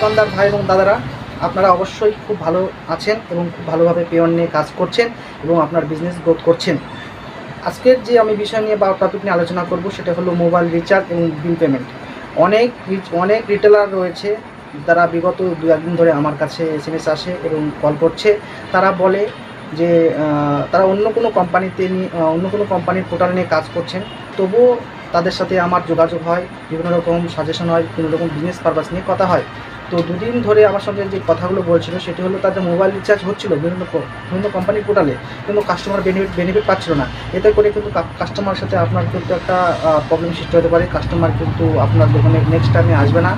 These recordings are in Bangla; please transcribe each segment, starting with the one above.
দোকানদার ভাই এবং দাদারা, আপনারা অবশ্যই খুব ভালো আছেন এবং খুব ভালোভাবে পেয়ন নিয়ে কাজ করছেন এবং আপনার বিজনেস গ্রোথ করছেন। আজকের যে আমি বিষয় নিয়ে বা টপিক নিয়ে আলোচনা করব সেটা হলো মোবাইল রিচার্জ এবং বিল পেমেন্ট অনেক অনেক রিটেলার রয়েছে যারা বিগত দু একদিন ধরে আমার কাছে এস এম এস আসে এবং কল করছে। তারা বলে যে তারা অন্য কোনো কোম্পানিতে নিয়ে অন্য কোনো কোম্পানির পোর্টাল নিয়ে কাজ করছেন। তবুও তাদের সাথে আমার যোগাযোগ হয়, বিভিন্ন রকম সাজেশন হয়, বিভিন্ন রকম বিজনেস পারপাস নিয়ে কথা হয়। তো দুদিন ধরে আমার সঙ্গে যে কথাগুলো বলছিল, সেটি হলো তাদের মোবাইল রিচার্জ হচ্ছিল বিভিন্ন বিভিন্ন কোম্পানির পোর্টালে কিন্তু কাস্টমার বেনিফিট বেনিফিট পাচ্ছিল না। এতে করে কিন্তু কাস্টমার সাথে আপনার কিন্তু একটা প্রবলেম সৃষ্টি হতে পারে। কাস্টমার কিন্তু আপনার দোকানে নেক্সট টাইমে আসবে না,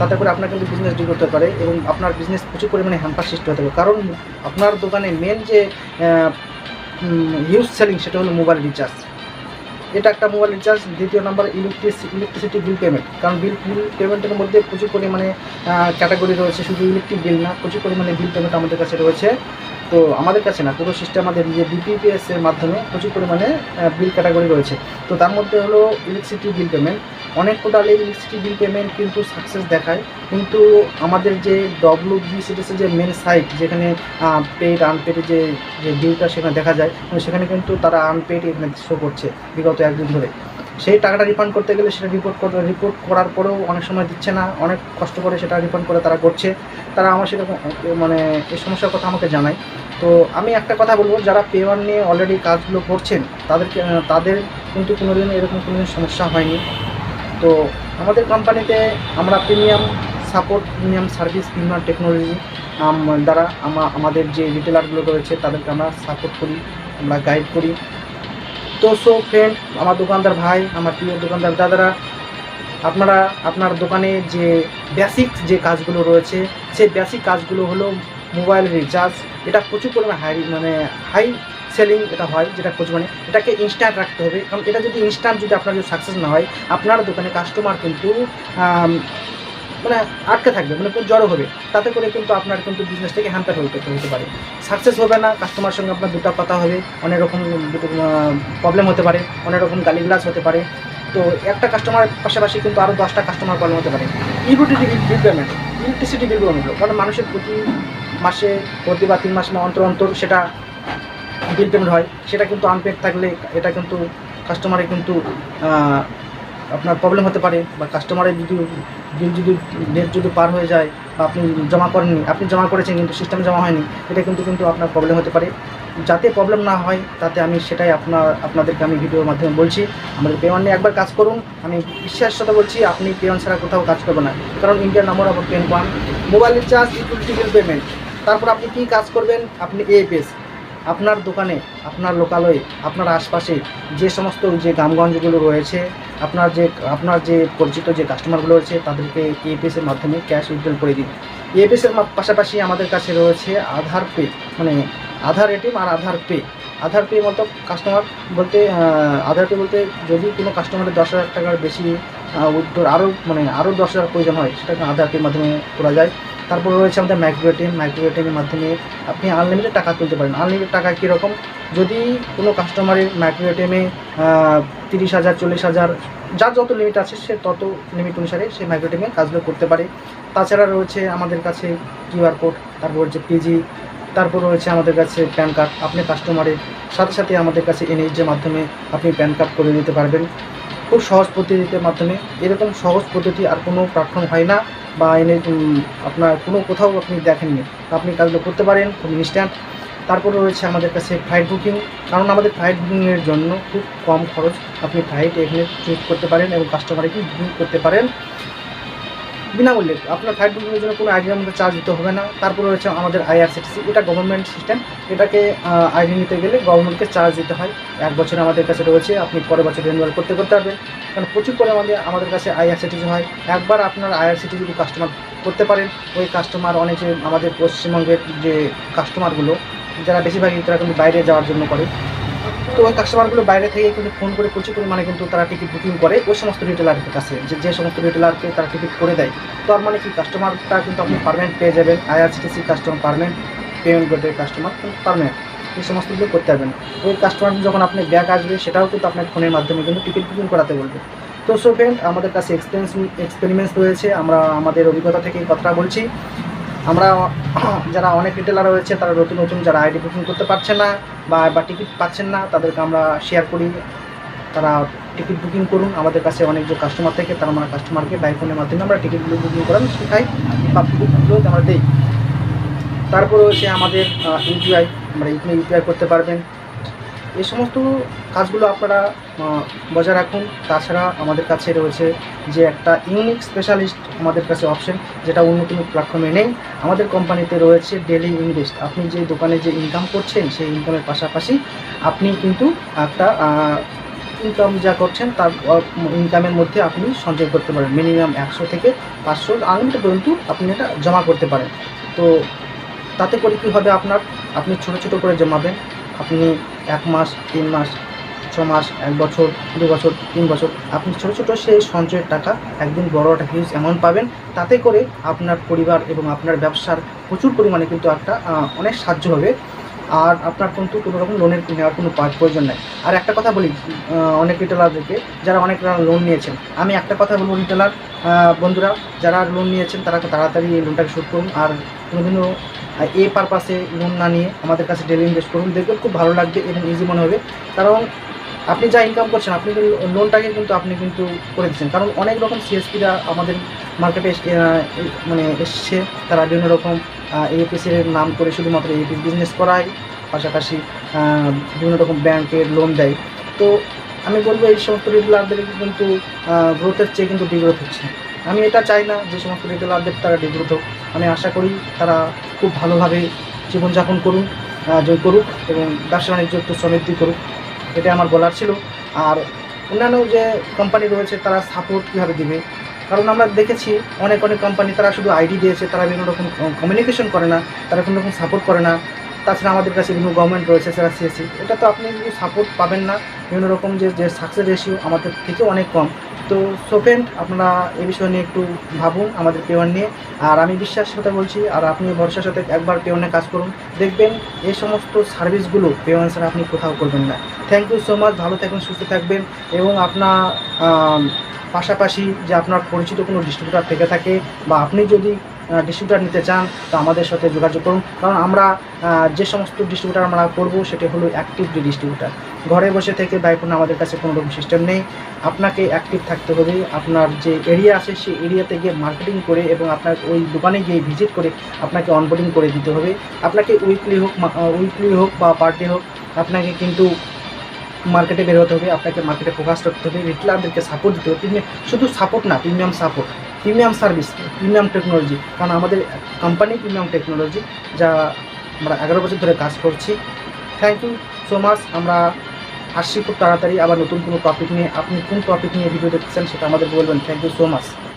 তাতে করে আপনার কিন্তু বিজনেস ডিল করতে পারে এবং আপনার বিজনেস প্রচুর পরিমাণে হ্যাম্পার সৃষ্টি হতে পারে। কারণ আপনার দোকানে মেন যে হিউজ সেলিং সেটা হলো মোবাইল রিচার্জ এটা একটা মোবাইল রিচার্জ দ্বিতীয় number electricity electricity bill payment কারণ বিল বিল পেমেন্টের মধ্যে প্রচুর পরিমাণে ক্যাটাগরি রয়েছে, শুধু ইলেকট্রিক বিল না, প্রচুর পরিমাণে বিল পেমেন্ট আমাদের কাছে রয়েছে। তো আমাদের কাছে না, পুরো সিস্টেম আমাদের যে বিপিপিএসের মাধ্যমে প্রচুর পরিমাণে বিল ক্যাটাগরি রয়েছে। তো তার মধ্যে হলো ইলেকট্রিসিটি বিল পেমেন্ট অনেক পোর্টালে ইলেকট্রিসিটি বিল পেমেন্ট কিন্তু সাকসেস দেখায়। কিন্তু আমাদের যে ডব্লিউ বিসিডিসি যে মেন সাইট যেখানে পেড আনপেড যে যে বিলটা সেখানে দেখা যায় কিন্তু সেখানে কিন্তু তারা আনপেড এখানে শো করছে বিগত একদিন ধরে। সেই টাকাটা রিফান্ড করতে গেলে সেটা রিপোর্ট রিপোর্ট করার পরেও অনেক সময় দিচ্ছে না, অনেক কষ্ট করে সেটা রিফান্ড করে তারা করছে। তারা আমার সেরকম মানে এই সমস্যার কথা আমাকে জানায়। তো আমি একটা কথা বলব, যারা পে ওয়ান নিয়ে অলরেডি কাজগুলো করছেন, তাদেরকে, তাদের কিন্তু কোনোদিন এরকম কোনোদিন সমস্যা হয়নি। তো আমাদের কোম্পানিতে আমরা premium support premium service premium technology দ্বারা আমা, আমাদের যে রিটেলারগুলো রয়েছে, তাদেরকে আমরা সাপোর্ট করি, আমরা গাইড করি। তো সো ফ্রেন্ড আমার দোকানদার ভাই, আমার প্রিয় দোকানদার দাদারা, আপনারা, আপনার দোকানে যে বেসিক যে কাজগুলো রয়েছে, সেই বেসিক কাজগুলো হলো মোবাইল রিচার্জ এটা প্রচুর পরিমাণে হাই মানে হাই সেলিং এটা হয়, যেটা প্রচুর মানে এটাকে ইনস্ট্যান্ট রাখতে হবে। কারণ এটা যদি ইনস্ট্যান্ট যদি আপনার যদি সাকসেস না হয়, আপনার দোকানে কাস্টমার কিন্তু মানে আটকে থাকবে মানে জড়ো হবে। তাতে করে কিন্তু আপনার কিন্তু বিজনেস থেকে হ্যাম্পার হতে হতে পারে। সাকসেস হবে না কাস্টমার সঙ্গে আপনার দুটো কথা হবে, অনেক রকম প্রবলেম হতে পারে, অনেক রকম গালিগ্লাস হতে পারে। তো একটা কাস্টমার পাশাপাশি কিন্তু আরও দশটা কাস্টমার প্রবলেম হতে পারে। Utility bill payment electricity bill payment কারণ মানুষের প্রতি মাসে, প্রতি বা তিন মাস অন্তর অন্তর সেটা বিল পেমেন্ট হয়, সেটা কিন্তু আনপেড থাকলে এটা কিন্তু কাস্টমারের কিন্তু আপনার প্রবলেম হতে পারে বা কাস্টমারের যদি বিল যদি ডেট যদি পার হয়ে যায় বা আপনি জমা করেননি, আপনি জমা করেছেন কিন্তু সিস্টেমে জমা হয়নি, এটা কিন্তু কিন্তু আপনার প্রবলেম হতে পারে। যাতে প্রবলেম না হয়, তাতে আমি সেটাই আপনার, আপনাদেরকে আমি ভিডিওর মাধ্যমে বলছি। আমাদের পেওয়ান নিয়ে একবার কাজ করুন। আমি বিশ্বাসের সাথে বলছি, আপনি পেওয়ান ছাড়া কোথাও কাজ করবেন না। কারণ ইন্ডিয়ার number of ten one mobile recharge utility bill payment তারপর আপনি কী কাজ করবেন? আপনি এপিএস আপনার দোকানে, আপনার লোকালয়ে, আপনার আশপাশে যে সমস্ত যে গ্রামগঞ্জগুলো রয়েছে, আপনার যে আপনার যে পরিচিত যে কাস্টমারগুলো রয়েছে, তাদেরকে এপিএস এর মাধ্যমে ক্যাশ উইথড্রল করে দিন। এপিএস এর মা- পাশাপাশি আমাদের কাছে রয়েছে আধার পে মানে আধার এটিএম আর আধার পে আধার পে মতো কাস্টমার বলতে আধার পে বলতে যদি কোনো কাস্টমারের দশ হাজার টাকার বেশি উইথড্রল আরও মানে আরও দশ হাজার প্রয়োজন হয়, সেটাকে আধার পের মাধ্যমে করা যায়। তারপর রয়েছে আমাদের মাইক্রো এটিএম মাইক্রো এটিএমের মাধ্যমে আপনি আনলিমিটেড টাকা তুলতে পারেন। আনলিমিটেড টাকা কীরকম? যদি কোনো কাস্টমারের মাইক্রো এটিএমে তিরিশ হাজার, চল্লিশ হাজার, যার যত লিমিট আছে সে তত লিমিট অনুসারে সে মাইক্রো এটিএমে কাজগুলো করতে পারে। তাছাড়া রয়েছে আমাদের কাছে কিউআর কোড তারপর হচ্ছে পিজি তারপর রয়েছে আমাদের কাছে প্যান কার্ড আপনি কাস্টমারের সাথে সাথে আমাদের কাছে এনএইচের মাধ্যমে আপনি প্যান কার্ড করে নিতে পারবেন। খুব সহজ পদ্ধতিতে মাধ্যমে। এরকম সহজ পদ্ধতি আর কোনো প্ল্যাটফর্ম হয় না। বা এনে আপনার কোনো কোথাও আপনি দেখেননি। আপনি কাজগুলো করতে পারেন, খুব ইনস্ট্যান্ট তারপরে রয়েছে আমাদের কাছে ফ্লাইট বুকিং কারণ আমাদের ফ্লাইট বুকিংয়ের জন্য খুব কম খরচ আপনি ফ্লাইট এখানে চুজ করতে পারেন এবং কাস্টমারকে বুকিং করতে পারেন। বিনামূল্যে। আপনার ফ্লাইট বুকিংয়ের জন্য কোনো আইডির মধ্যে চার্জ দিতে হবে না। তারপরে রয়েছে আমাদের আইআরসিটিসি এটা গভর্নমেন্ট সিস্টেম এটাকে আইডি নিতে গেলে গভর্নমেন্টকে চার্জ দিতে হয়। এক বছর আমাদের কাছে রয়েছে, আপনি পরের বছর রিনিউয়াল করতে করতে পারবেন। কারণ প্রচুর পরিমাণে আমাদের কাছে আইআরসিটিসি হয়। একবার আপনার আইআরসিটি যদি কাস্টমার করতে পারেন। ওই কাস্টমার অনেকে আমাদের পশ্চিমবঙ্গের যে কাস্টমারগুলো যারা বেশিরভাগই তারা কিন্তু বাইরে যাওয়ার জন্য করে। তো ওই কাস্টমারগুলো বাইরে থেকে কিন্তু ফোন করে প্রচুর পরিমাণে কিন্তু তারা টিকিট বুকিং করে ওই সমস্ত রিটেলারের কাছে। যে যে সমস্ত রিটেলারকে তারা টিকিট করে দেয়। তার মানে কি কাস্টমারটা কিন্তু আপনি পারমানেন্ট পেয়ে যাবেন। আইআরসিটিসি কাস্টমার পারমানেন্ট পেমেন্ট গেটের কাস্টমার কিন্তু পারমানেন্ট এই সমস্তগুলো করতে পারবেন। ওই কাস্টমার যখন আপনি ব্যাগ আসবে, সেটাও কিন্তু আপনার ফোনের মাধ্যমে কিন্তু টিকিট বুকিং করাতে বলবে। তো সো ফ্রেন্ড আমাদের কাছে এক্সপিরিয়েন্স এক্সপেরিমেন্টস রয়েছে। আমরা, আমাদের অভিজ্ঞতা থেকে কথাটা বলছি। আমরা যারা অনেক রিটেলার রয়েছে, তারা নতুন নতুন যারা আইডি বুকিং করতে পারছে না বা টিকিট পাচ্ছেন না, তাদেরকে আমরা শেয়ার করি। তারা টিকিট বুকিং করুন। আমাদের কাছে অনেক যে কাস্টমার থেকে, তারা আমরা কাস্টমারকে বাইফোনের মাধ্যমে আমরা টিকিটগুলো বুকিং করান, শেখাই বা বুকগুলো আমরা দিই। তারপরে হচ্ছে আমাদের ইউপিআই আমরা ইউপিআই করতে পারবেন। এই সমস্ত কাজগুলো আপনারা বজায় রাখুন। তাছাড়া আমাদের কাছে রয়েছে যে একটা ইউনিক স্পেশালিস্ট আমাদের কাছে অপশন যেটা অন্য কোনো প্ল্যাটফর্মে নেই। আমাদের কোম্পানিতে রয়েছে ডেলি ইনভেস্ট আপনি যে দোকানে যে ইনকাম করছেন, সেই ইনকামের পাশাপাশি আপনি কিন্তু একটা ইনকাম যা করছেন, তার ইনকামের মধ্যে আপনি সঞ্চয় করতে পারেন। মিনিমাম একশো থেকে পাঁচশো আনলিমিটেড পর্যন্ত আপনি এটা জমা করতে পারেন। তো তাতে করে কী হবে আপনার? আপনি ছোটো ছোটো করে জমাবেন। আপনি এক মাস, তিন মাস, ছ মাস, এক বছর, দু বছর, তিন বছর। আপনি ছোটো ছোটো সেই সঞ্চয়ের টাকা একদিন বড় একটা হিউজ অ্যামাউন্ট পাবেন। তাতে করে আপনার পরিবার এবং আপনার ব্যবসার প্রচুর পরিমাণে কিন্তু একটা অনেক সাহায্য হবে। আর আপনার কিন্তু কোনো রকম লোনের নেওয়ার কোনো প্রয়োজন নেই। আর একটা কথা বলি অনেক রিটেলারদেরকে যারা অনেক লোন নিয়েছেন। আমি একটা কথা বলব রিটেলার বন্ধুরা, যারা লোন নিয়েছেন, তারা তাড়াতাড়ি এই লোনটাকে শোধ করুন। আর কোনো দিনও এ পারপাসে লোন না নিয়ে আমাদের কাছে ডেলি ইনভেস্ট করুন। দেখবেন খুব ভালো লাগবে এবং ইজি মনে হবে। কারণ আপনি যা ইনকাম করছেন, আপনি কিন্তু লোনটাকে কিন্তু আপনি কিন্তু করে দিচ্ছেন। কারণ অনেক রকম সিএসপিরা আমাদের মার্কেটে মানে এসছে। তারা বিভিন্ন রকম এপিসির নাম করে শুধুমাত্র এপিস বিজনেস করায়। পাশাপাশি বিভিন্ন রকম ব্যাংকের লোন দেয়। তো আমি বলব, এই সমস্ত রিটেলারদের কিন্তু গ্রোথের চেয়ে কিন্তু ডিগ্রোথ হচ্ছে। আমি এটা চাই না যে সমস্ত রিটেলারদের তারা ডিগ্রোথ হোক। আমি আশা করি তারা খুব ভালোভাবে জীবনযাপন করুন করুক এবং ব্যবসা বাণিজ্য একটু সমৃদ্ধি করুক। এটা আমার বলার ছিল। আর অন্যান্য যে কোম্পানি রয়েছে, তারা সাপোর্ট কীভাবে দিবে? কারণ আমরা দেখেছি অনেক অনেক কোম্পানি তারা শুধু আইডি দিয়েছে, তারা বিভিন্ন রকম কমিউনিকেশন করে না, তারা কোনো রকম সাপোর্ট করে না। তাছাড়া আমাদের কাছে বিভিন্ন গভর্নমেন্ট রয়েছে সেরা সিএসসি এটা তো আপনি সাপোর্ট পাবেন না, বিভিন্ন রকম যে যে সাকসেস রেশিও আমাদের থেকে অনেক কম। তো সোফেন্ট আপনারা এই বিষয় নিয়ে একটু ভাবুন আমাদের পেওয়ার নিয়ে। আর আমি বিশ্বাসের সাথে বলছি, আর আপনি ভরসার সাথে একবার পেওয়ানে কাজ করুন। দেখবেন এই সমস্ত সার্ভিসগুলো পেওয়ান ছাড়া আপনি কোথাও করবেন না। থ্যাংক ইউ সো মাচ ভালো থাকবেন, সুস্থ থাকবেন এবং আপনার পাশাপাশি যে আপনার পরিচিত কোনো ডিস্ট্রিবিউটার থেকে থাকে বা আপনি যদি ডিস্ট্রিবিউটার নিতে চান, তো আমাদের সাথে যোগাযোগ করুন। কারণ আমরা যে সমস্ত ডিস্ট্রিবিউটার আমরা করব, সেটি হলো অ্যাক্টিভ ডিস্ট্রিবিউটার ঘরে বসে থেকে বাইপুন আমাদের কাছে কোনো রকম সিস্টেম নেই। আপনাকে অ্যাক্টিভ থাকতে হবে। আপনার যে এরিয়া আছে, সেই এরিয়াতে গিয়ে মার্কেটিং করে এবং আপনার ওই দোকানে গিয়ে ভিজিট করে আপনাকে অনবোর্ডিং করে দিতে হবে। আপনাকে উইকলি হোক উইকলি হোক বা পার ডে হোক, আপনাকে কিন্তু মার্কেটে বের হতে হবে। আপনাকে মার্কেটে ফোকাস করতে হবে। রিটেলারদেরকে সাপোর্ট দিতে হবে। শুধু সাপোর্ট না premium support premium service premium technology কারণ আমাদের কোম্পানি প্রিমিয়াম টেকনোলজি যা আমরা এগারো বছর ধরে কাজ করছি। থ্যাংক ইউ সো মাচ আমরা আসছি খুব তাড়াতাড়ি আবার নতুন কোনো টপিক নিয়ে আপনি কোন টপিক নিয়ে ভিডিও দেখছেন সেটা আমাদের বলবেন। Thank you so much